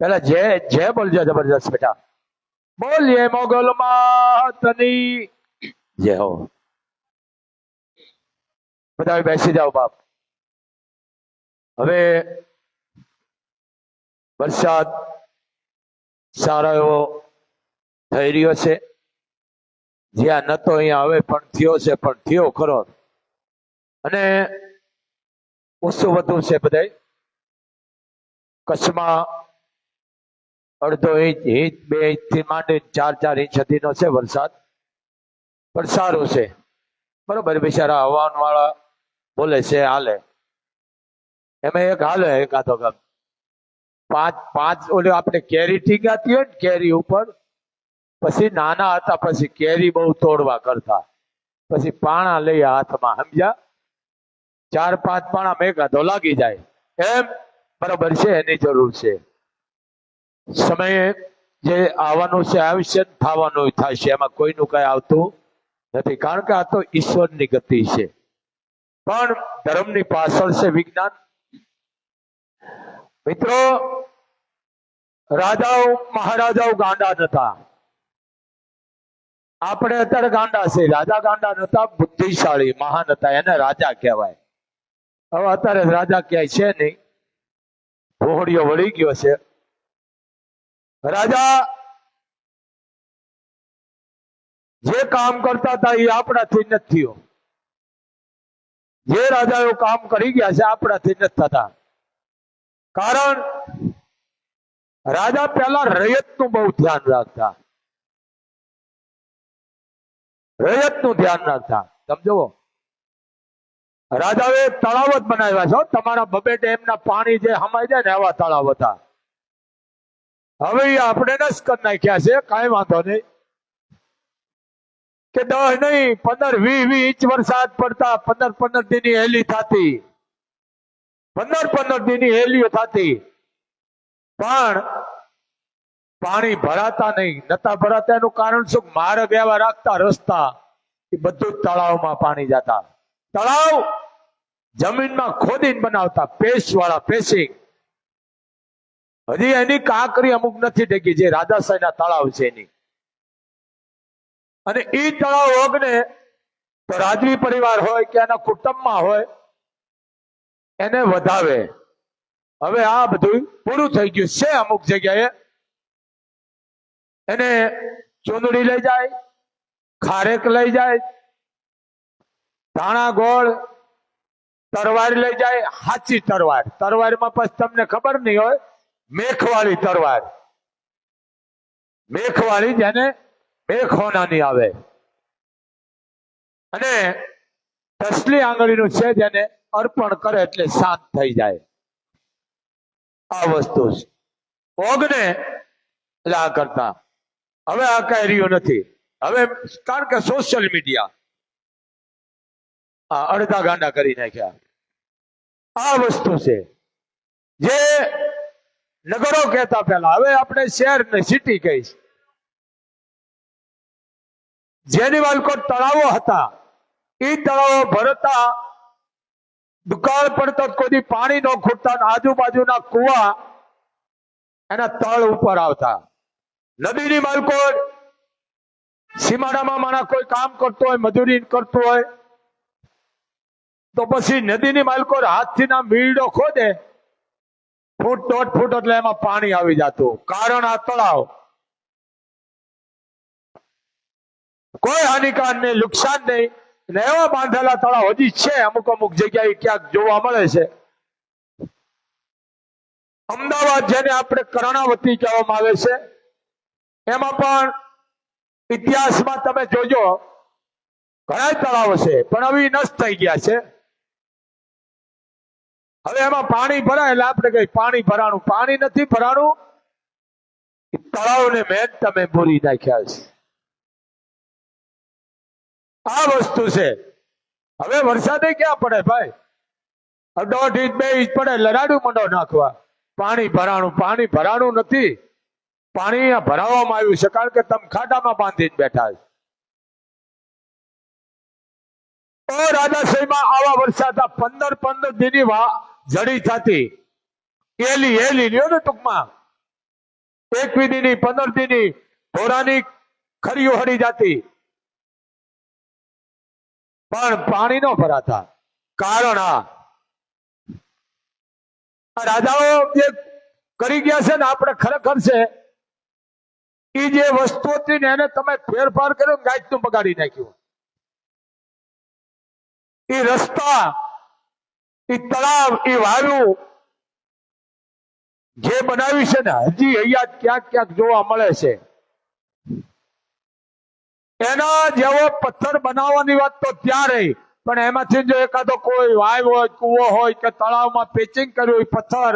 પેલા જય જય બોલજો જબરજસ્ત બેટા. બોલીએ મોગલ માતની. જય હો. બધા બેસી જાઓ બાપ. હવે વરસાદ સારો એવો થઈ રહ્યો છે. જ્યાં નતો અહીંયા હવે પણ થયો છે, પણ થયો ખરો. અને ઓછું વધુ છે બધા કચ્છમાં અડધો ઇંચ ઇંચ બે ઇંચથી માંડી ચાર ચાર ઇંચ સુધીનો છે વરસાદ. પણ સારો છે. બરોબર, બિચારા હવાન વાળા બોલે છે, હાલે. એમાં એક હાલે એકાદો ગમ. પાંચ પાંચ, ઓલી આપણે કેરી ટીંગાતી હોય ને, કેરી ઉપર, પછી નાના હતા, પછી કેરી બહુ તોડવા કરતા. પછી પાણા લઈ હાથમાં, સમજ્યા? ચાર, પાંચ પાણા મેઘાધો લાગી જાય. એમ બરોબર છે, એની જરૂર છે. સમયે જે આવવાનું છે આવશે છે થવાનું છે એમાં કોઈનું કઈ આવતું નથી. કારણ કે આ તો ઈશ્વરની ગતિ છે. પણ ધર્મની પાછળ છે વિજ્ઞાન. મિત્રો, રાજાઓ, મહારાજાઓ ગાંડા નતા આપણે અત્યારે ગાંડા છે રાજા ગાંડા નતા બુદ્ધિશાળી, મહાન હતા. એને રાજા કહેવાય. હવે અત્યારે રાજા ક્યાંય છે નહીં. ભોહડીઓ વળી ગયો છે. રાજા જે કામ કરતા હતા એ આપણાથી નથી થયો જે રાજાઓ કામ કરી ગયા છે આપણાથી નથી થતા કારણ રાજા પહેલા રયતનું બહુ ધ્યાન રાખતા। રયતનું ધ્યાન રાખતા। સમજો? રાજાએ તળાવ જ બનાવ્યા છે, હો. તમારા બબે ડેમના પાણી જે હમાઈ જાય ને એવા તળાવ હતા। હવે આપણે જ નાખ્યા છે, કાંઈ વાંધો નહીં. કે દસ નહીં, પંદર વી વી ઇંચ વરસાદ પડતા પંદર પંદર દિનની હેલી થતી. પંદર પંદર દિનની હેલીઓ થતી. પણ પાણી ભરાતા નહીં, નતા ભરાતા, એનું કારણ શું? માર્ગ એવા રાખતા રસ્તા, એ બધું તળાવમાં પાણી જતા. તળાવ જમીનમાં ખોદીને બનાવતા પેશ વાળા પેશિંગ હજી એની કાંકરી અમુક નથી ટેકી જે રાજાશાહીના તળાવ છે એની. અને એ તળાવ ઓગને રાજવી પરિવાર હોય કે એના કુટુંબમાં હોય, એને વધાવે. હવે આ બધું પૂરું થઈ ગયું છે અમુક જગ્યાએ. એને ચૂંદડી લઈ જાય, ખારેક લઈ જાય, ધાણા ગોળ, તરવાર લઈ જાય, હાચી તરવાર. તરવારમાં પછી તમને ખબર નહીં હોય મેખવાળી તરવાર. મેખવાળી જેને મેખોનાની આવે. અને તસલી આંગળીનું છે જેને અર્પણ કરે એટલે શાંત થઈ જાય. આ વસ્તુ છે. ઓગને એટલે આ કરતા. હવે આ કઈ રહ્યું નથી. હવે કારણ કે સોશિયલ મીડિયા આ અડધા ગાંડા કરી નાખ્યા. આ વસ્તુ છે. જે નગરો કહેતા પેલા હવે આપણે શહેર ને સિટી કહી જેની વાલકોટ તળાવો હતા એ તળાવો ભરતા દુકાળ પડતો કોઈ પાણી ન ખૂટતા આજુબાજુના કુવા એના તળ ઉપર આવતા. નદીની માલકોટ સીમાડામાં મારા કોઈ કામ કરતો હોય, મજૂરી કરતો હોય, તો પછી નદીની માલકોર હાથથી ના મીડો ખોદે ફૂટ દોઢ ફૂટ એટલે એમાં પાણી આવી જતું. કારણ આ તળાવ. કોઈ હાનિકાર નહીં નુકસાન નહીં. ને એવા બાંધેલા તળાવ હજી છે. અમુક અમુક જગ્યાએ ક્યાંક જોવા મળે છે. અમદાવાદ જેને આપણે કર્ણાવતી કહેવામાં આવે છે. એમાં પણ ઇતિહાસમાં તમે જોજો, ઘણા તળાવ છે. પણ હવે નષ્ટ થઈ ગયા છે. હવે એમાં પાણી ભરાય એટલે આપણે કઈ પાણી ભરાણું. પાણી નથી ભરાણું. તળાવને મેન તમે બોરી નાખ્યા છે. આ વસ્તુ છે. હવે વરસાદે ક્યાં પડે ભાઈ? દોઢ ઇંચ, બે ઇંચ પડે, લડાડું મંડો નાખવા. પાણી ભરાણું પાણી ભરાણું નથી. પાણી ભરાવવામાં આવ્યું છે. કારણ કે તમે ખાડામાં જ બેઠા છે. ઓ રાજાશાહીમાં આવા વરસાદ પંદર પંદર દિની જડી એલી એલી, લ્યો ને ટૂંકમાં. એકવી દીની પંદર દીની ઢોરાની ખરીઓ હડી જાતી. પણ પાણી નો ભરાતા. કારણ આ. રાજાઓ જે કરી ગયા છે ને, આપણે ખરેખર છે એ જે વસ્તુ હતી ને એને તમે ફેરફાર કર્યો ને ગાયનું બગાડી નાખ્યું. એ રસ્તા એ તળાવ, એ વાયુ જે બનાવ્યું છે ને, હજી અહીંયા ક્યાંક ક્યાંક જોવા મળે છે. એના જેવો પથ્થર બનાવવાની વાત તો ત્યાં રહી પણ એમાંથી જો એકાદો કોઈ વાય હોય કુવો હોય કે તળાવમાં પેચિંગ કર્યું હોય પથ્થર,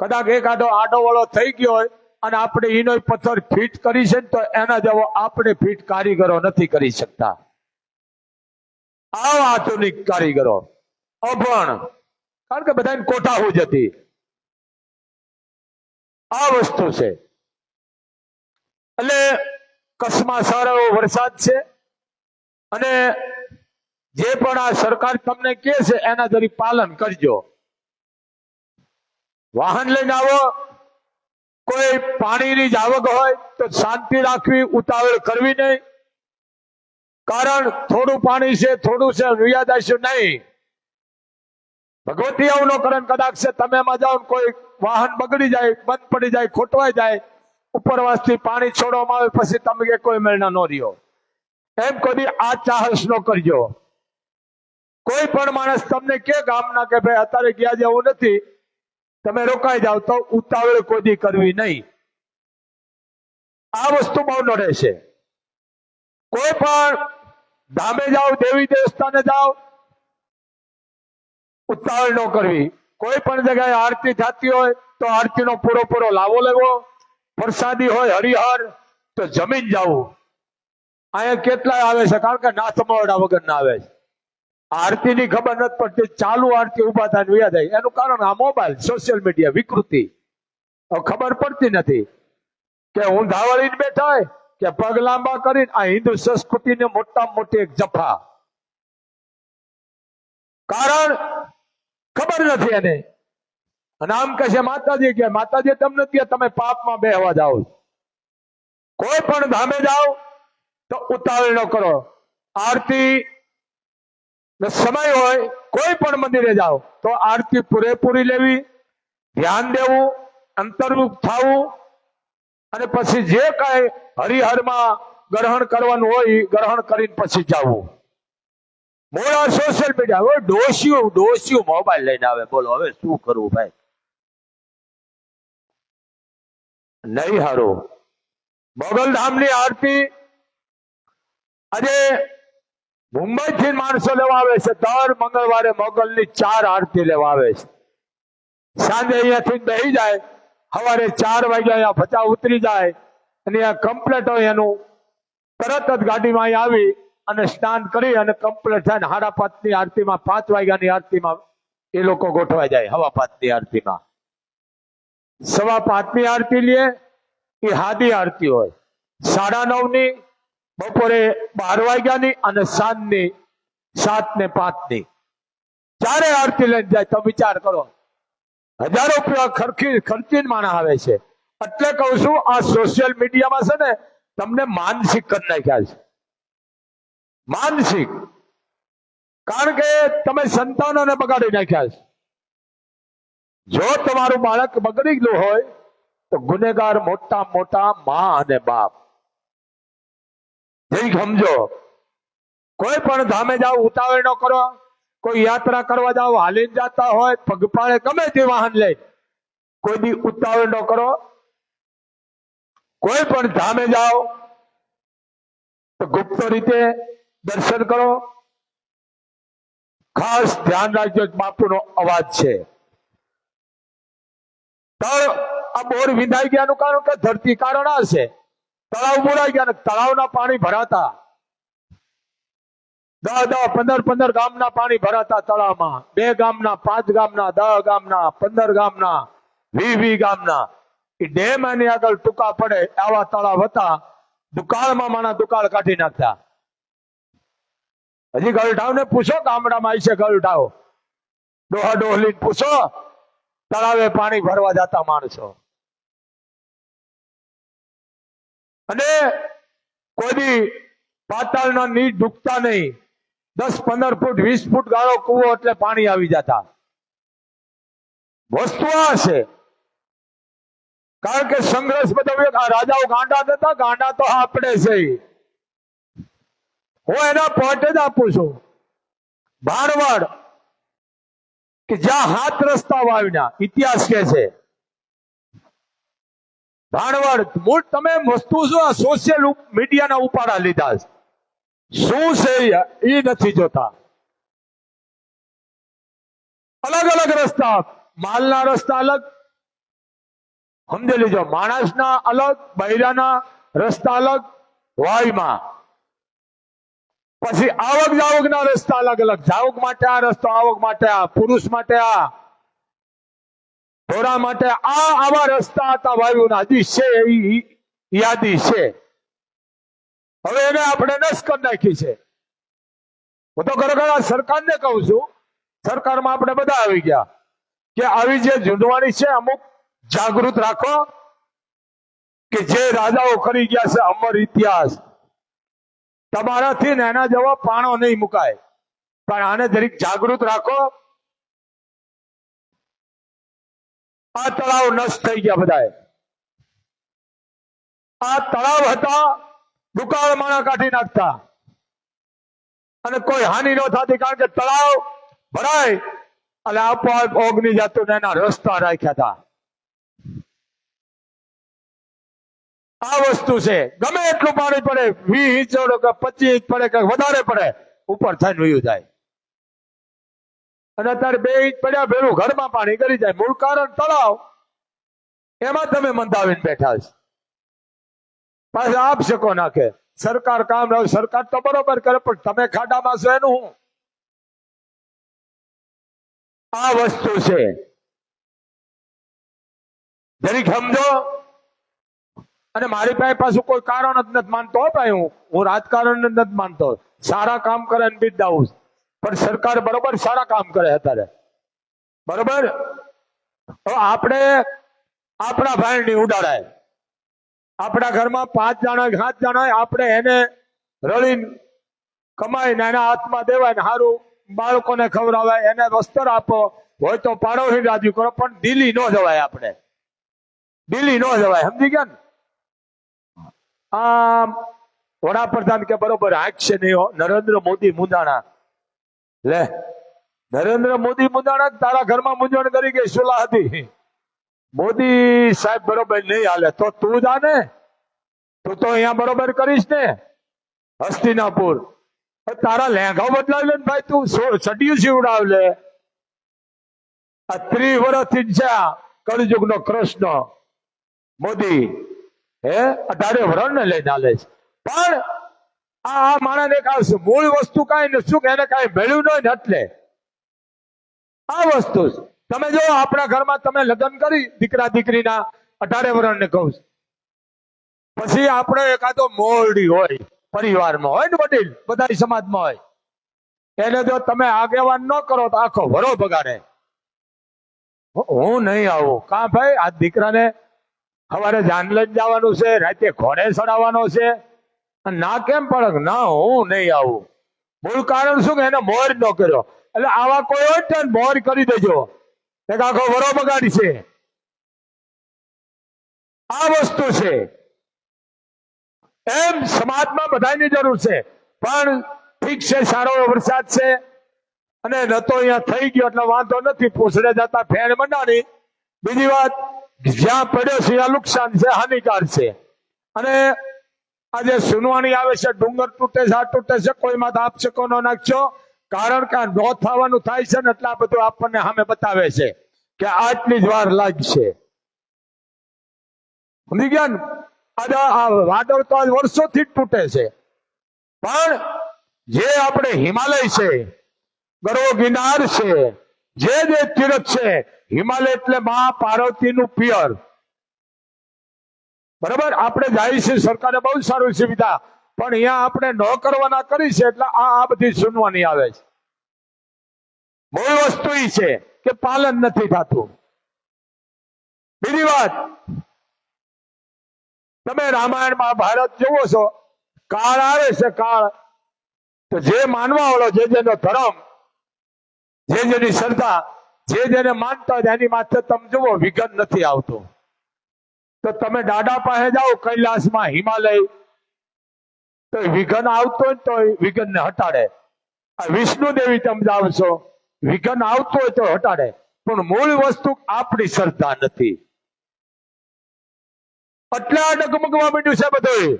કદાચ એકાદો આડો વળો થઈ ગયો હોય અને આપણે એનો પથ્થર ફિટ કરી છે તો એના જેવો આપણે ફિટ કારીગરો નથી કરી શકતા. આવા આધુનિક કારીગરો. અભણ. કારણ કે બધાને કોઠાહું જ હતી. આ વસ્તુ છે. એટલે કચ્છમાં સારો એવો વરસાદ છે. અને જે પણ આ સરકાર તમને કે છે, એના તરી પાલન કરજો. વાહન લઈને આવો. કોઈ પાણીની જ આવક હોય, તો શાંતિ રાખવી, ઉતાવળ કરવી નહીં. કારણ થોડું પાણી છે, થોડું છે રિયાદ આવીશું નહીં. ભગવતી આવું ન કરે ને કદાચ છે, તમે એમાં જાઓ કોઈ વાહન બગડી જાય, બંધ પડી જાય, ખોટવાઈ જાય, ઉપરવાસથી પાણી છોડવામાં આવે, પછી તમે કોઈ મેળના નો રહ્યો. એમ કોઈ આ ચાહસ ન કરજો. કોઈ પણ માણસ તમને કે ગામના કે ભાઈ, અત્યારે ગયા જવું નથી. તમે રોકાઈ જાઓ. તો ઉતાવળ કોદી કરવી નહીં. આ વસ્તુ બહુ નડે છે. કોઈ પણ ધામે જાઓ, દેવી દેવસ્થાને જાઓ ઉતાવળ ન કરવી. કોઈ પણ જગ્યાએ આરતી થતી હોય તો આરતીનો પૂરો પૂરો લાવો લેવો. પ્રસાદી હોય, હરિહર, તો જમીન જવું. અહીંયા કેટલાય આવે છે? કારણ કે નાથ મોરડા વગર ના આવે છે. આરતીની ખબર નથી પડતી. ચાલુ આરતી ઊભા થાય ને વયા એનું કારણ આ મોબાઈલ સોશિયલ મીડિયા વિકૃતિ. ખબર પડતી નથી કે હું વળીને બેઠા કે પગ લાંબા કરીને આ હિન્દુ સંસ્કૃતિને મોટા મોટી એક જફા. કારણ ખબર નથી એને. અને આમ કહેશે માતાજી, કે માતાજી, તમને કે તમે પાપમાં બેહવા જાઓ કોઈ પણ ધામે જાઓ તો ઉતાવળ ન કરો. આરતી સમય હોય, કોઈ પણ મંદિરે જાઓ, તો આરતી પૂરેપૂરી લેવી, ધ્યાન દેવું, અંતર્મુખ થવું, અને પછી જે કઈ હરિહરમાં ગ્રહણ કરવાનું હોય ગ્રહણ કરીને પછી જવું. મોડા સોશિયલ મીડિયા હવે ડોસ્યું ડોસ્યું મોબાઈલ લઈને આવે. બોલો, હવે શું કરવું ભાઈ? નહીં હારું. મોગલધામની આરતી આજે મુંબઈ થી માણસો લેવા આવે છે. દર મંગળવારે મોગલની ચાર આરતી લેવા આવે છે. સાંજે અહીંયાથી બેસી જાય. સવારે ચાર વાગે અહીંયા ભચા ઉતરી જાય. અને અહીંયા કમ્પ્લેટ હોય એનું. તરત જ ગાડીમાં અહીં આવી. અને સ્નાન કરી અને કમ્પ્લીટ થાય ને સાડા પાંચની આરતીમાં પાંચ વાગ્યાની આરતીમાં એ લોકો ગોઠવાઈ જાય હવા પાંચની આરતીમાં. સવા પાંચની આરતી લે, એ હાદી આરતી હોય. સાડા નવની, બપોરે બાર વાગ્યાની અને સાંજની સાત ને પાંચની. ચારે આરતી લઈને જાય, તો વિચાર કરો. હજારો રૂપિયા ખર્ચી, ખર્ચીને માણસ આવે છે. એટલે કહું છું, આ સોશિયલ મીડિયામાં છે ને, તમને માનસિક કરી નાખ્યા છે. માનસિક. કારણ કે તમે સંતાનોને બગાડી નાખ્યા છે. જો તમારું બાળક બગડી ગયું હોય, તો ગુનેગાર મોટા મોટા મા અને બાપ. સમજો. કોઈ પણ ધામે જાઓ ઉતાવળ ન કરો. કોઈ યાત્રા કરવા જાઓ, હાલીને જતા હોય પગપાળે ગમે તે વાહન લઈ કોઈ બી ઉતાવળ ન કરો. કોઈ પણ ધામે જાઓ, તો ગુપ્ત રીતે દર્શન કરો. ખાસ ધ્યાન રાખજો બાપુનો અવાજ છે. તળ, આ બોર વિંધાઈ ગયાનું કારણ કે ધરતી કારણ આ છે. તળાવ બોરાઈ ગયા તળાવના પાણી ભરાતા. દહ દહ પંદર પંદર ગામના પાણી ભરાતા તળાવમાં. બે ગામના, પાંચ ગામના દસ ગામના, પંદર ગામના વી વી ગામના. એ ડેમ એની આગળ ટૂંકા પડે આવા તળાવ હતા. દુકાળમાં માણા દુકાળ કાઢી નાખતા હજી ગળઢાવ ને પૂછો, ગામડામાં આવી છે ગળઢાવ. ડોહા ડોહલી પૂછો, તળાવે પાણી ભરવા જતા માણસો. અને કોઈ પાતાળ પાતાળના નીર ડૂબતા નહીં. દસ, પંદર ફૂટ, વીસ ફૂટ ગાળો કૂવો એટલે પાણી આવી જતા. વસ્તુ આ છે. કારણ કે સંઘર્ષ બધો રાજાઓ ગાંડા નતા ગાંડા તો આપણે છે. હું એના પોઈન્ટ જ આપું છું. ભાણવડ કે જ્યાં હાથ રસ્તા વાવ્યા ઇતિહાસ કે છે. ભાણવડ મૂળ તમે વસ્તુ શું આ સોશિયલ મીડિયાના ઉપાડા લીધા. શું છે એ નથી જોતા. અલગ અલગ રસ્તા, માલના રસ્તા અલગ. સમજી લીજો, માણસના અલગ, બૈરાના રસ્તા અલગ વાયુમાં પછી આવક જાવકના રસ્તા અલગ અલગ. જાવક માટે આ રસ્તો, આવક માટે આ, પુરુષ માટે આ ઢોરા માટે આ, આવા રસ્તા હતા વાયુના. હજી છે એવી યાદી છે. હવે એને આપણે નસ કરી નાખી છે. હું તો ખરેખર આ સરકારને કહું છું, સરકારમાં આપણે બધા આવી ગયા કે આવી જે ઝૂંડવાની છે, અમુક જાગૃત રાખો કે જે રાજાઓ કરી ગયા છે, અમર ઇતિહાસ. તમારાથી એના જેવો પાણો નહીં મુકાય. પણ આને જરીક જાગૃત રાખો. આ તળાવ નષ્ટ થઈ ગયા બધાએ. આ તળાવ હતા, દુકાળ માણા કાઢી નાખતા. અને કોઈ હાનિ ન થતી કારણ કે તળાવ ભરાય. અને આપોઆપ ઓગની જતું એના રસ્તા રાખ્યા હતા. આ વસ્તુ છે. ગમે એટલું પાણી પડે, વીસ ઇંચ કે પચીસ ઇંચ પડે કે વધારે પડે, ઉપર થઈને વયું જાય. અને અત્યારે બે ઇંચ પડ્યા, ભેરું ઘરમાં પાણી કરી જાય. મૂળ કારણ તળાવ. એમાં તમે મંદાવીને બેઠા છો. પાછા આપ શકો નાખે. સરકાર કામ રહ્યું સરકાર તો બરોબર કરે, પણ તમે ખાડામાં છો એનું આ વસ્તુ છે. જરીક સમજો અને મારી પાસે પાછું કોઈ કારણ જ નથી માનતો ભાઈ હું. હું રાજકારણ નથી માનતો. સારા કામ કરે ને બિરદાવું. પણ સરકાર બરોબર સારા કામ કરે અત્યારે. બરોબર? તો આપણે આપણા ભાઈની ઉડાડાય. આપણા ઘરમાં પાંચ જણા સાત જણા આપણે એને રળીને કમાઈને એના હાથમાં દેવાય ને સારું બાળકોને ખવડાવાય, એને વસ્ત્ર આપો. હોય તો પાડોશી રાજી કરો, પણ દિલ્હી ન જવાય આપણે. દિલ્હી ન જવાય. સમજી ગયા ને? આમ, વડાપ્રધાન કે બરોબર હાંકશે નહીં નરેન્દ્ર મોદી મુંદાણા લે, નરેન્દ્ર મોદી મુંદાણા તારા ઘરમાં મૂંઝવણ કરી ગઈ સુલા હતી? મોદી સાહેબ બરોબર નહીં હાલે, તો તું જાને તું તો અહીંયા બરોબર કરીશ ને. હસ્તિનાપુર. તારા લેંઘા બદલાવી લે ને ભાઈ તું સડિયું સીવડાવ લે? આ ત્રી વર્ષથી છે કળજુગ કળિયુગનો કૃષ્ણ, મોદી હે? અઢારે વરણ ને લઈને હાલે છે. પણ આ આ માણસને કાંઈ મૂળ વસ્તુ કાંઈ ને કે એને કાંઈ મળ્યું નહીં એટલે. આ વસ્તુ. તમે જો આપણા ઘરમાં તમે લગ્ન કરી દીકરા દીકરીના અઢારે વરણ ને કહું છું. પછી આપણે એકાદો મોરડી હોય, પરિવારમાં હોય ને વડીલ બધા સમાજમાં હોય. એને જો તમે આગેવાન ન કરો તો આખો વરો બગાડે. હું નહીં આવું. કા ભાઈ? આ દીકરાને સવારે જાન જવાનું છે, રાતે ઘોડે ચડાવવાનો છે. ના કેમ પણ ના, હું નહીં આવું. મૂળ કારણ શું કે એને મોર ન કર્યો. એટલે આવા કોઈ હોય ને મોર કરી દેજો. આખો વરો બગાડી છે. આ વસ્તુ છે. એમ સમાજમાં બધાની જરૂર છે. પણ ઠીક છે, સારો વરસાદ છે. અને ન તો અહીંયા થઈ ગયો, એટલે વાંધો નથી. પૂછડે જતા ફેણ મંડાણી બીજી વાત જ્યાં પડ્યો છે ત્યાં નુકસાન છે, હાનિકાર છે. અને આજે સુનવાણી આવે છે, ડુંગર તૂટે છે, આ તૂટે છે કોઈમાં આપ કો ન નાખશો કારણ કે આ નો થવાનું થાય છે ને એટલે આ બધું આપણને સામે બતાવે છે કે આટલી જ વાર લાગશે. સમજી ગયા ને? આજે આ વાદળ તો આજ વર્ષોથી જ તૂટે છે. પણ જે આપણે હિમાલય છે ગરવો ગિરનાર છે જે જે તીરથ છે, હિમાલય એટલે મા પાર્વતીનું પિયર. બરાબર? આપણે જાય છે સરકારે બહુ સારું સુવિધા, પણ અહીંયા આપણે ન કરવાના કરી છે એટલે આ આ બધી સુનવાની આવે છે. મૂળ વસ્તુ એ છે કે પાલન નથી થતું. બીજી વાત, તમે રામાયણ મહાભારત જુઓ છો, કાળ આવે છે કાળ, તો જે માનવા વાળો, જે જેનો ધર્મ જે જેની શ્રદ્ધા, જે જેને માનતા હોય એની માથે તમે જુઓ, વિઘન નથી આવતો. તો તમે દાદા પાસે જાઓ, કૈલાસમાં હિમાલય, તો વિઘન આવતો હોય તો વિઘન ને હટાડે. વિષ્ણુ દેવી તમે જાઓ વિઘન આવતો હોય તો હટાડે. પણ મૂળ વસ્તુ આપણી શ્રદ્ધા નથી. એટલે આ ડગમગવા માંડ્યું છે બધું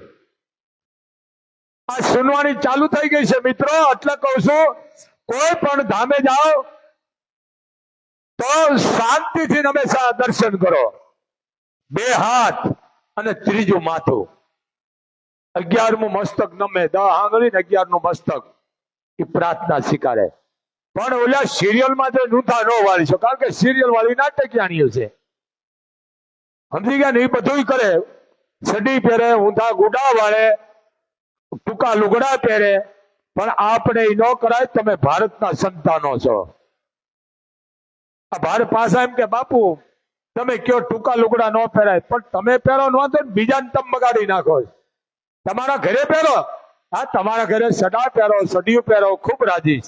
આ સુનવાણી ચાલુ થઈ ગઈ છે, મિત્રો. એટલે કહું છું કોઈ પણ ધામે જાઓ, તો શાંતિથી હંમેશા દર્શન કરો. બે હાથ અને ત્રીજું માથું. અગિયારમું મસ્તક નમે દહ આંગળી ને અગિયારનું મસ્તક. એ પ્રાર્થના સ્વીકારે. પણ ઓલા સિરિયલમાં તો નૂંથા ન વાળી છો કારણ કે સિરિયલ વાળી નાટકિયાણીઓ છે. સમજી ગયા ને? એ બધું કરે. સડી પહેરે, ઊંધા ગુડા વાળે, ટૂંકા લુગડા પહેરે. પણ આપણે ન કરાય તમે ભારતના સંતાનો છો. આ ભારત પાછા એમ કે, બાપુ, તમે કયો ટૂંકા લુગડા ન પહેરાય. પણ તમે પહેરો ન તો બીજાને તમે બગાડી નાખો. તમારા ઘરે પહેરો. હા, તમારા ઘરે સડા પહેરો સડિયું પહેરો, ખૂબ રાજી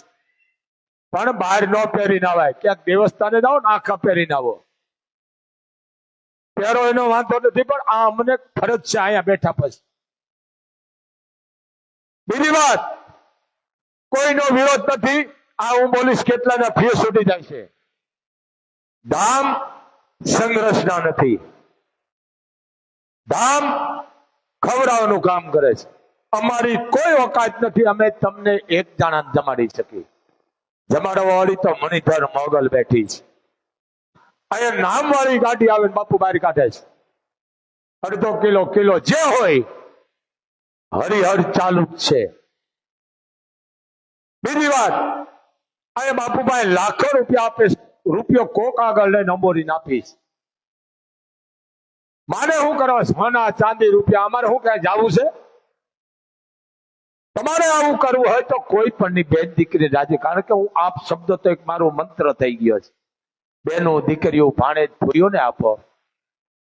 પણ બહાર ન પહેરીને આવાય. ક્યાંક દેવસ્થાને જાઓ ને આખા પહેરીને આવો. પહેરો એનો વાંધો નથી, પણ આ અમને ફરજ છે અહીંયા બેઠા પછી. બીજી વાત કોઈનો વિરોધ નથી, આ હું બોલીશ કેટલાના ફેસ ઉડી જાય છે. ધામ સંઘર્ષના નથી. ધામ ખવડાવવાનું કામ કરે છે. અમારી કોઈ ઓકાત નથી, અમે તમને એક જણા જમાડી શકીએ. જમાડવા વાળી તો મણિધર મોગલ બેઠી છે. અહીંયા નામ વાળી ગાડી આવે બાપુ બહાર કાઢે છે. અડધો કિલો કિલો જે હોય, હરિહર ચાલુ જ છે. બીજી વાત અહીંયા બાપુભાઈ, લાખો રૂપિયા આપે રૂપિયો કોક આગળ લઈને અંબોરીને આપીશ મારે શું કરવા સોના ચાંદી રૂપિયા, અમારે શું ક્યાં જવું છે? તમારે આવું કરવું હોય તો કોઈ પણ ની બેન દીકરી રાજી કારણ કે હું આપ શબ્દ તો એક મારો મંત્ર થઈ ગયો છે. બેનો દીકરીઓ ભાણે ભૂરીઓને આપો.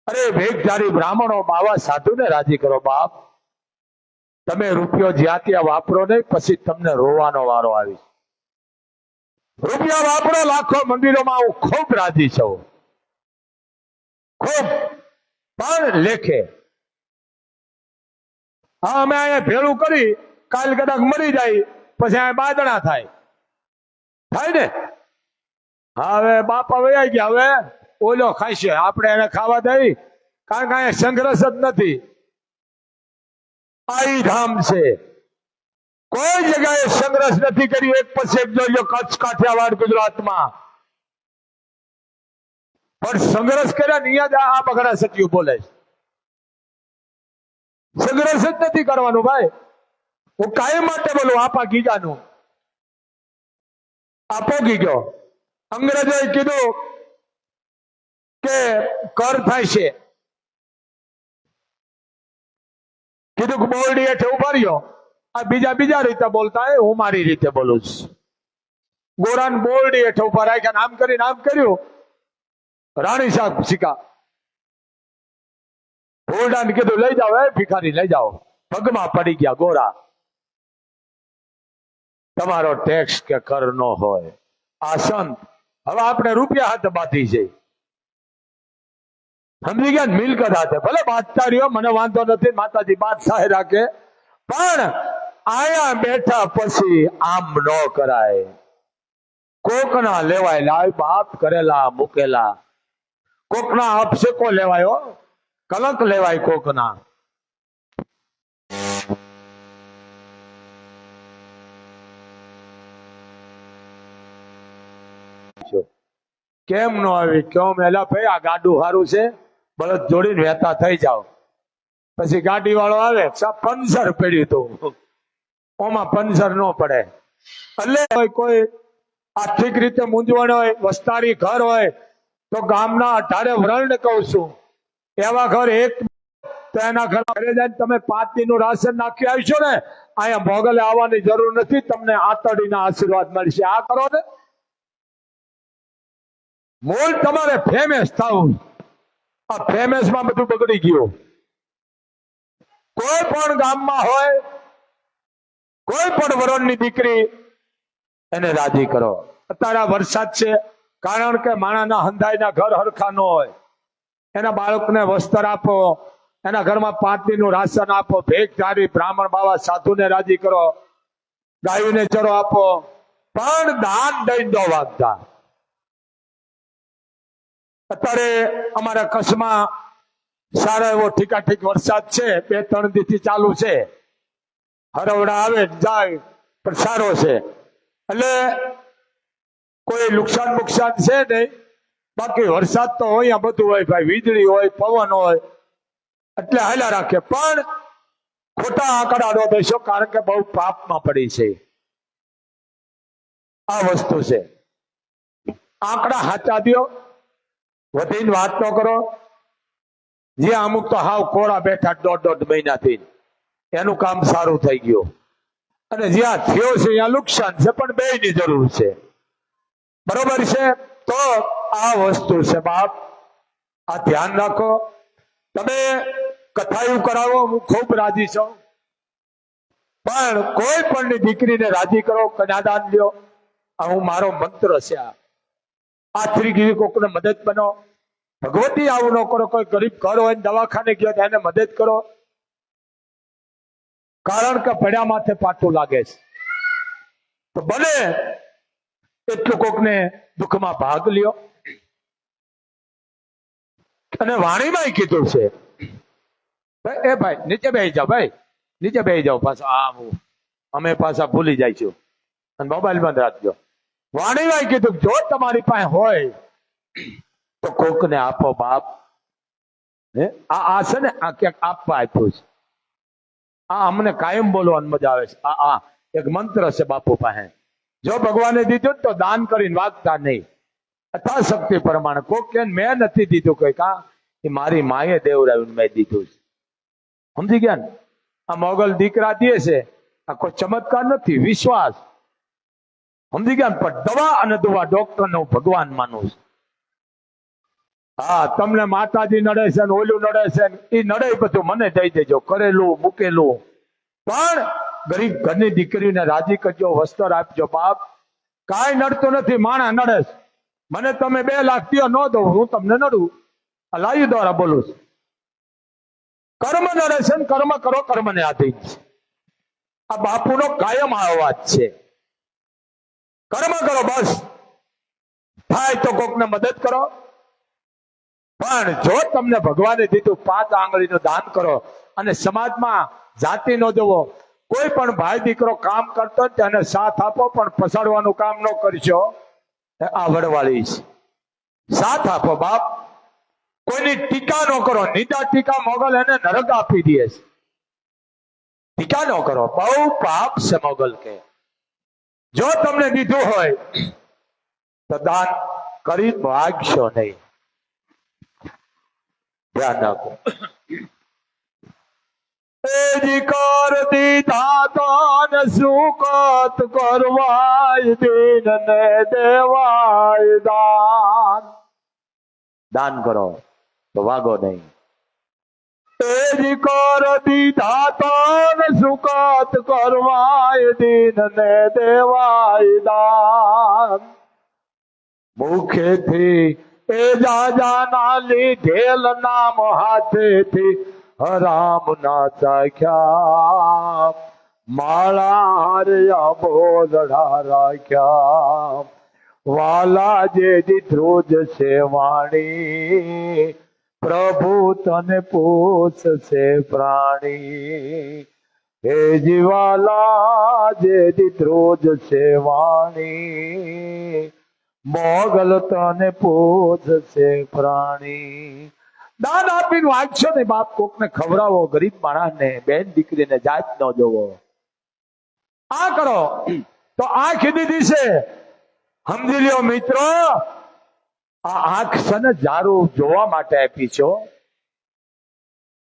અરે વેગધારી બ્રાહ્મણો, બાવા સાધુને રાજી કરો બાપ. તમે રૂપિયો જ્યાં ત્યાં વાપરો નહીં પછી તમને રોવાનો વારો આવી રૂપિયા વાપરો, લાખો મંદિરોમાં હું ખૂબ રાજી છું. ખૂબ પણ લેખે. હા, અમે અહીંયા ભેળું કરી કાલ કદાચ મરી જાય, પછી અહીંયા બાદણા થાય. થાય ને? હવે બાપા વૈયા ગયા, હવે ઓલો ખાઈશે આપણે એને ખાવા દઈ, કારણ કે અહીંયા સંઘર્ષ જ નથી. આઈ ધામ છે. કોઈ જગ્યાએ સંઘર્ષ નથી કર્યો, એક પછી એક જોજો કચ્છ કાઠિયાવાડ ગુજરાતમાં. પણ સંઘર્ષ કર્યા ને અહીંયા જ આ બગડા સત્યું બોલે સંઘર્ષ જ નથી કરવાનું ભાઈ. હું કાયમ માટે બોલું? આપા ગીજાનું. આપો ગીજો અંગ્રેજોએ કીધું કે કર થાય છે. કીધું કે બોરડી હેઠે ઊભા આ બીજા બીજા રીતે બોલતા હોય, હું મારી રીતે બોલું છું. ગોરાન બોરડી હેઠે ઊભા રાખ્યા આમ કરીને આમ કર્યું. રાણી સાહેબ શીખા. ભોરડાને કીધું, લઈ જાઓ એ ભિખારી, લઈ જાઓ. પગમાં પડી ગયા ગોરા. તમારો ટેક્સ કે કર નો હોય. આ સંત, હવે આપણે રૂપિયા હાથે બાંધી છે. સમજી ગયા? મિલકત હાથે ભલે બાદશાહ રહ્યો મને વાંધો નથી, માતાજી, બાદશાહ રાખે. પણ આયા બેઠા પછી આમ ન કરાય. કોકના લેવાય લાય બાપ કરેલા, મૂકેલા. કોકના અપશેકો લેવાયો કલંક લેવાય કોકના. કેમ નો આવી? કેમ એલા ભાઈ, આ ગાડું સારું છે? બળદ જોડીને વહેતા થઈ જાઓ. પછી ગાડી વાળો આવે પંચર પડ્યું તું. ઓમાં પંચર ન પડે. એટલે કોઈ- આર્થિક રીતે મૂંઝવણ હોય, વસ્તારી ઘર હોય, તો ગામના અઢારે વરણ કહું છું. એવા ઘર એક, તો એના ઘર ઘરે જઈને તમે પાંચ દિનનું રાશન નાખી આવશો ને, અહીંયા મોગલે આવવાની જરૂર નથી, તમને આતડીના આશીર્વાદ મળશે. આ કરો ને. મૂળ તમારે ફેમસ થવું. આ ફેમસમાં બધું બગડી ગયું. કોઈ પણ ગામમાં હોય, કોઈ પણ વરણની દીકરી, એને રાજી કરો. અત્યારે વરસાદ છે, કારણ કે માણાના હંધાઈના ઘર હરખા ન હોય. એના બાળકને વસ્ત્ર આપો, એના ઘરમાં દિનનું રાશન આપો ભેગ ધારી બ્રાહ્મણ બાવા સાધુને રાજી કરો, ગાયુને ચરો આપો. પણ દાન દઈ દો વાગતા. અત્યારે અમારા કચ્છમાં સારો એવો ઠીકાઠીક વરસાદ છે. બે, ત્રણ દિવસથી ચાલુ છે. હરવડા આવે, જાય, પણ સારો છે. એટલે કોઈ નુકસાન નુકસાન છે નહીં. બાકી વરસાદ તો હોય બધું હોય ભાઈ. વીજળી હોય, પવન હોય, એટલે હાલ્યા રાખે. પણ ખોટા આંકડા નો દેશો કારણ કે બહુ પાપમાં પડી છે. આ વસ્તુ છે. આંકડા હાચા દ્યો. વધીને વાત તો કરો. જે અમુક તો હાવ કોરા બેઠા દોઢ દોઢ મહિનાથી. એનું કામ સારું થઈ ગયું. અને જ્યાં થયો છે ત્યાં નુકસાન છે, પણ બે ની જરૂર છે. બરોબર છે? તો આ વસ્તુ છે બાપ. આ ધ્યાન રાખો. તમે કથાયું કરાવો, હું ખૂબ રાજી છું. પણ કોઈ પણ દીકરીને રાજી કરો, કન્યાદાન લ્યો. આ હું મારો મંત્ર છે આ. આથરી ગીરી કોકને મદદ બનો. ભગવતી આવું ન કરો, કોઈ ગરીબ ઘર હોય દવાખાને ગયો એને મદદ કરો. કારણ કે પડ્યા માથે પાટું લાગે છે. તો બને એટલું કોકને દુઃખમાં ભાગ લ્યો. અને વાણીમાં કીધું છે. એ ભાઈ, નીચે બે જાઓ ભાઈ. નીચે બે જાઓ પાછા. આ અમે પાછા ભૂલી જાય છું અને મોબાઈલ બંધ રાખજો. વાણીમાં કીધું જો તમારી પાસે હોય, તો કોકને આપો બાપ. આ આ છે ને, આ ક્યાંક આપવા આપ્યું છે. આ અમને કાયમ બોલવાની મજા આવે છે. આ આ એક મંત્ર છે બાપુ પાસે. જો ભગવાને દીધું તો દાન કરીને વાગતા નહીં. અથાશક્તિ પ્રમાણે કોક કે મેં નથી દીધું કઈ કા એ મારી માએ દેવરાવ્યું મેં દીધું છે. સમજી ગયા ને? આ મોગલ દીકરા દે છે. આ કોઈ ચમત્કાર નથી, વિશ્વાસ. સમજી ગયા પણ દવા અને દવા ડોક્ટરનું ભગવાન માનું છું. હા, તમને માતાજી નડે છે ને ઓલું નડે છે એ નડે બધું મને દઈ દેજો, કરેલું, મૂકેલું. પણ ગરીબ ઘરની દીકરીને રાજી કરજો, વસ્ત્ર આપજો, બાપ. કાંઈ નડતું નથી, માણા નડે મને તમે બે લાખ દો ન દો હું તમને નડું. આ લાયુ દ્વારા બોલું છું. કર્મ નડે છે ને કર્મ કરો, કર્મને આધીન છે. આ બાપુનો કાયમ આ અવાજ છે. કર્મ કરો, બસ. થાય તો કોકને મદદ કરો. પણ જો તમને ભગવાને દીધું પાંચ આંગળીનું દાન કરો અને સમાજમાં જાતિ નો જવો કોઈ પણ ભાઈ દીકરો કામ કરતો તેને સાથ આપો, પણ પસાડવાનું કામ ન કરશો એ આ વડવાળી છે સાથ આપો, બાપ. કોઈની ટીકા ન કરો નીતા ટીકા મોગલ એને નરક આપી દે છે. ટીકા ન કરો, બહુ પાપ છે મોગલ કે. જો તમને દીધું હોય, તો દાન કરી માગશો નહીં. ધ્યાન રાખો. એજી કર દીધા દાન સુકત કરવાય દીન ને દેવાય દાન. દાન કરો, તો વાગો નહીં. એજી કર દીધા તન સુકત કરવાય દીન ને દેવાય દાન. મુખેથી એ જાજાના લીધેલ નામ હાથેથી રામ ના ચાખ્યા. માળા હાર્યા બોલડા રાખ્યા. વાલા જે દીધું જ છે વાણી પ્રભુ તને પૂછશે પ્રાણી. હે જીવાલા, જે દીધું છે વાણી. મોગલ તને પૂછશે પ્રાણી. દાન આપીને વાંચશો ને, બાપ કોકને ખવડાવો, ગરીબ માણસને, બેન દીકરીને જાત ન જોવો. આ કરો. તો આ કીધી છે. સમજી લ્યો મિત્રો આ આંખ સને જારું જોવા માટે આપી છો?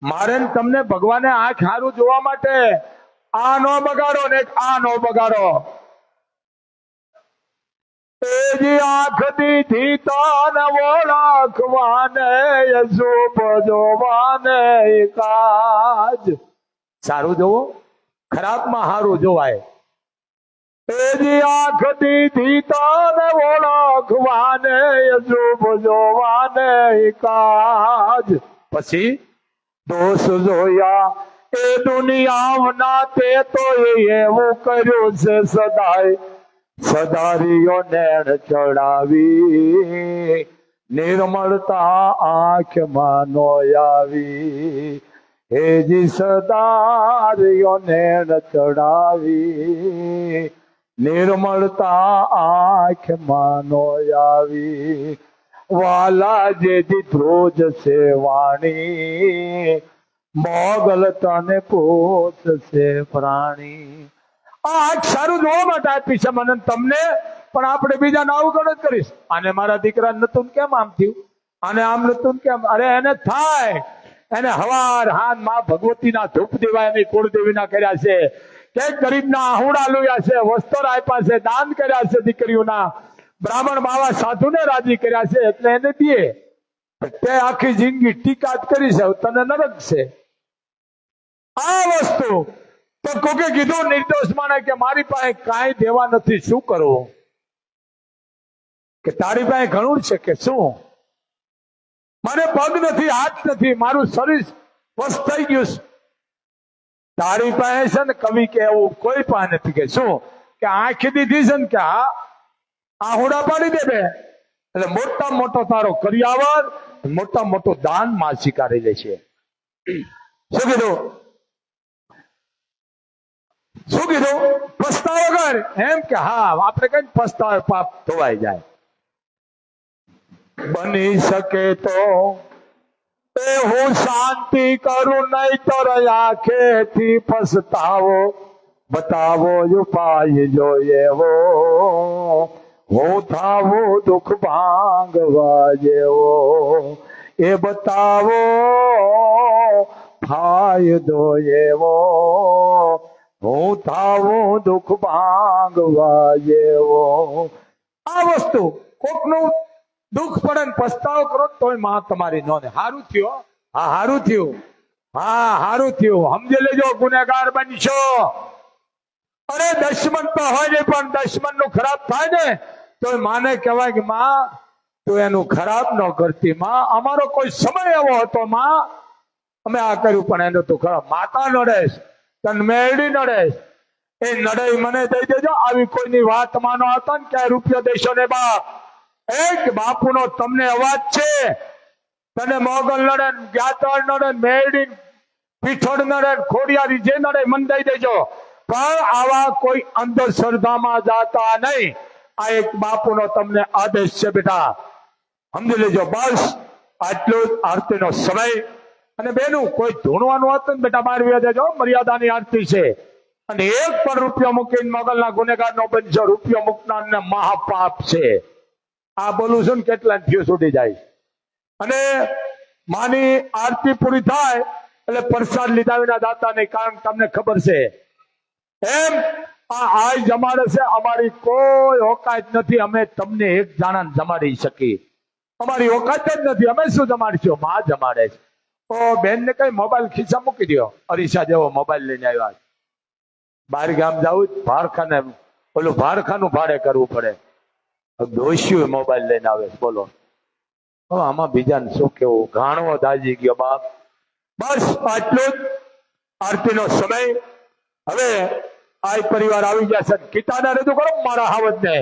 મારે તમને ભગવાને આંખ હારું જોવા માટે? આ નો બગાડો ને આ નો બગાડો. તેજી આંખ દીધી તાન ઓળખવાને શુભ જોવાને કાજ સારું જોવો. ખરાબમાં હારું જોવાય. એજી આંખ દીધી તને ઓળખવાને અજુબ જોવાને કાજ પછી દોષ જોયા, એ દુનિયાના તે તો એવું કર્યું છે સદાય. સદારીઓ નેણ ચડાવી, નિર્મળતા આંખમાં નો આવી હેજી સદારીઓ નેણ ચડાવી. નિર્મળતા આંખ માનો આવી. વાલા જે ધ્રોજ છે વાણી મોગલ તને પોષશે પ્રાણી. આ આંખ સારું જોવા માટે આપી છે મને તમને, પણ આપણે બીજાને અવગણ ગણ જ કરીશ. અને મારા દીકરા નતું કેમ આમ થયું? અને આમ નતું કેમ? અરે એને થાય. એને હવાર હાનમાં ભગવતીના ધૂપ દેવા એની કુળદેવીના કર્યા છે. કે ગરીબના આહુડા લોયા છે વસ્ત્ર આપ્યા છે દાન કર્યા છે દીકરીઓના. બ્રાહ્મણ બાવા સાધુને રાજી કર્યા છે, એટલે એને દે તે આખી જિંદગી ટીકા કરી છે તને નરક છે. આ વસ્તુ તો કોકે કીધું નિર્દોષ માણે કે મારી પાસે કાંઈ દેવા નથી, શું કરવું કે તારી પાસે ઘણું છે કે શું? મને પગ નથી, હાથ નથી, મારું શરીર વસ્ત થઈ ગયું. તારી પાસે છે ને કવિ કે એવું કોઈ પાસે નથી કે શું? કે આંખી દીધી છે ને કે હા, આહુડા પાડી દે બે. એટલે મોટા મોટો તારો કરિયાવર, મોટા મોટો દાનમાં સ્વીકારી લે છે. શું કીધું? શું કીધું? પસ્તાવ વગર એમ કે હા, આપણે કઈ પસ્તાવે પાપ ધોવાઈ જાય. બની શકે તો એ હું શાંતિ કરું નહીં તો આંખેથી પસ્તાવો બતાવો ઉપાય જોઈએ હું થાવું દુઃખ ભાંગવા જેવો, એ બતાવો ફાયદો એવો. હું થાવો દુઃખ ભાંગવા જેવો. આ વસ્તુ કોકનું દુઃખ પડે ને પસ્તાવો કરો તોયમાં તમારી નોંધે. હારું થયું, હો. હારું થયું. હા, હારું થયું. સમજી લેજો, ગુનેગાર બનશો. અરે, દશમન તો હોય ને પણ દશમનનું ખરાબ થાય ને તો માને કહેવાય કે, માં, તું એનું ખરાબ ન કરતી. માં, અમારો કોઈ સમય એવો હતો, માં. અમે આ કર્યું, પણ એનો તું ખરાબ. માતા નડેશ, તન મેળી નડેશ. એ નડે મને દઈ દેજો. આવી કોઈની વાત માનો હતા ને ક્યાંય રૂપિયો દેશો ને બાપ. એક બાપુનો તમને અવાજ છે. તને મોગલ નડે ને જ્ઞાતળ નડે ને મેળી પીઠોડ નડે ખોડિયારી જે નડે મન દઈ દેજો. પણ આવા કોઈ અંધશ્રદ્ધામાં જાતા નહીં. આ એક બાપુનો તમને આદેશ છે બેટા. સમજી લેજો, બસ આટલો જ આરતીનો સમય. અને બેનું, કોઈ ધૂણવાનું હતું ને બેટા બહાર વ્યા દેજો મર્યાદાની આરતી છે. અને એક પણ રૂપિયો મૂકીને મોગલના ગુનેગારનો બનશો રૂપિયો મૂકનારને મહાપાપ છે. આ બોલું છું ને કેટલા થયું છૂટી જાય. અને માની આરતી પૂરી થાય, એટલે પ્રસાદ લીધા વિના દાતા નહીં કારણ તમને ખબર છે. એમ આ આય જમાડે છે, અમારી કોઈ ઓકાત નથી, અમે તમને એક જાણા જમાડી શકીએ. અમારી ઓકાત જ નથી, અમે શું જમાડીશું? માં જમાડે છે. ઓ બેન ને કઈ મોબાઈલ ખીચા મૂકી દો અરીસા જેવો મોબાઈલ લઈને આવ્યા બાર ગામ જવું ભારખાને ઓલું ભારખાનું ભાડે કરવું પડે. દોસ્યું મોબાઈલ લઈને આવે, બોલો. હવે આમાં બીજાને શું કેવું? ઘાણો દાજી ગયો બાપ. બસ, આટલું જ આરતીનો સમય. હવે આ પરિવાર આવી છે કીતાને રજૂ કરો, મારા હાવજ ને